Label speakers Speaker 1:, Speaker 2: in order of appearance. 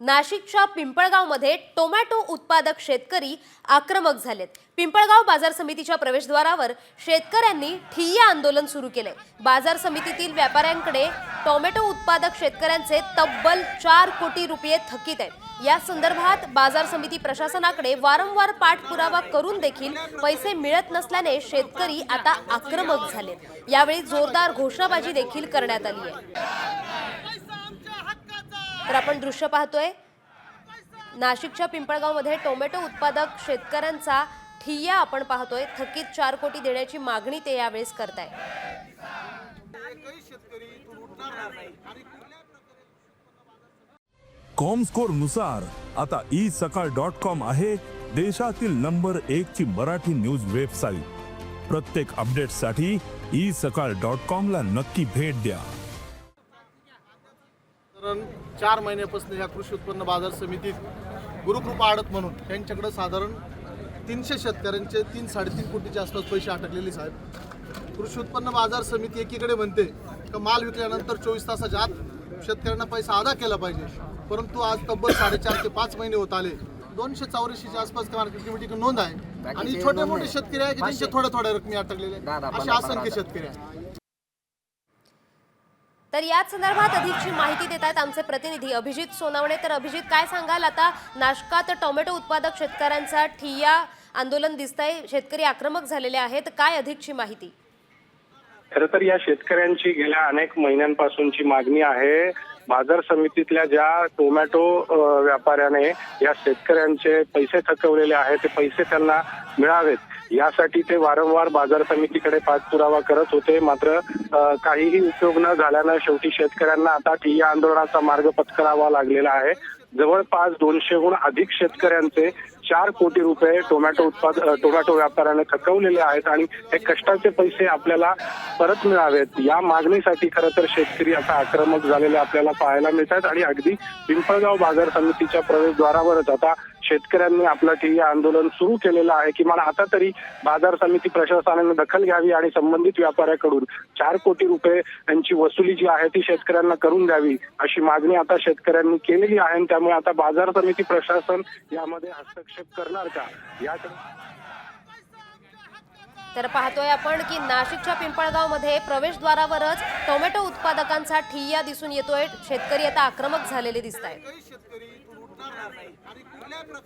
Speaker 1: नाशिकच्या पिंपळगावमध्ये टोमॅटो उत्पादक शेतकरी आक्रमक झालेत. पिंपळगाव बाजार समितीच्या प्रवेशद्वारावर शेतकऱ्यांनी ठिय्या आंदोलन सुरू केले बाजार समितीतील व्यापाऱ्यांकडे टोमॅटो उत्पादक शेतकऱ्यांचे तब्बल चार कोटी रुपये थकीत आहेत. या संदर्भात बाजार समिती प्रशासनाकडे वारंवार पाठपुरावा करून देखील पैसे मिळत नसल्याने शेतकरी आता आक्रमक झालेत. यावेळी जोरदार घोषणाबाजी देखील करण्यात आली आहे. तर आपण दृश्य पाहतोय. नाशिकच्या पिंपळगावमध्ये टोमॅटो उत्पादक शेतकऱ्यांचा ठिय्या आपण पाहतोय. थकीत चार कोटी देण्याची मागणी ते यावेळेस करताय.
Speaker 2: कॉमस्कोरनुसार आता ई सकाळ डॉट कॉम आहे देशातील नंबर एक ची मराठी न्यूज वेबसाईट. प्रत्येक अपडेटसाठी ई सकाळ डॉट कॉम ला नक्की भेट द्या.
Speaker 3: साधारण चार महिन्यापासून ह्या कृषी उत्पन्न बाजार समितीत गुरुकृपा आडत म्हणून त्यांच्याकडे साधारण तीनशे शेतकऱ्यांचे तीन साडेतीन कोटीच्या आसपास पैसे अटकलेले साहेब. कृषी उत्पन्न बाजार समिती एकीकडे म्हणते का माल विकल्यानंतर चोवीस तासाच्या आत शेतकऱ्यांना पैसा अदा केला पाहिजे. परंतु आज तब्बल साडेचार ते पाच महिने होत आले. दोनशे चौऱ्याऐंशीच्या आसपास मार्केट कमिटीकडे नोंद आहे. आणि छोटे मोठे शेतकरी आहे की त्यांचे थोड्या थोड्या रकमी अटकलेले. असे असंख्य शेतकरी आहेत.
Speaker 1: तर याच संदर्भात अधिकची माहिती देत आहेत आमचे प्रतिनिधी. अभिजित सोनावणे तर अभिजित काय सांगाल? आता नाशकात टोमॅटो उत्पादक शेतकऱ्यांचा ठिय्या आंदोलन दिसतंय. शेतकरी आक्रमक झालेले आहेत. काय अधिकची माहिती?
Speaker 4: खरं तर या शेतकऱ्यांची गेल्या अनेक महिन्यांपासूनची मागणी आहे. बाजार समितीतल्या ज्या टोमॅटो व्यापाऱ्याने या शेतकऱ्यांचे पैसे थकवलेले आहेत ते पैसे त्यांना मिळावेत. यासाठी ते वारंवार बाजार समितीकडे पाठपुरावा करत होते. मात्र काहीही उपयोग न झाल्यानं शेवटी शेतकऱ्यांना आता ठिय्या आंदोलनाचा मार्ग पत्करावा लागलेला आहे. जवळपास दोनशेहून अधिक शेतकऱ्यांचे चार कोटी रुपये टोमॅटो उत्पाद टोमॅटो व्यापाऱ्याने थकवलेले आहेत आणि हे कष्टाचे पैसे आपल्याला परत मिळावेत. या मागणीसाठी खरं तर शेतकरी आता आक्रमक झालेले आपल्याला पाहायला मिळतात. आणि अगदी पिंपळगाव बाजार समितीच्या प्रवेशद्वारावरच आता शेतकऱ्यांनी आपलं ठिय्या आंदोलन सुरू केलेलं आहे. किमान आता तरी बाजार समिती प्रशासनाने दखल घ्यावी आणि संबंधित व्यापाऱ्याकडून चार कोटी रुपये यांची वसुली जी आहे ती शेतकऱ्यांना करून द्यावी अशी मागणी आता शेतकऱ्यांनी केलेली आहे. आणि त्यामुळे आता बाजार समिती प्रशासन यामध्ये हस्तक्षेप करणार का? याकडे
Speaker 1: तर पाहतोय आपण की नाशिकच्या पिंपळगावमध्ये प्रवेशद्वारावरच टोमॅटो उत्पादकांचा ठिय्या दिसून येतोय. शेतकरी आता आक्रमक झालेले दिसत आहेत
Speaker 3: होणार नाही. आणि कुठल्या प्रकारे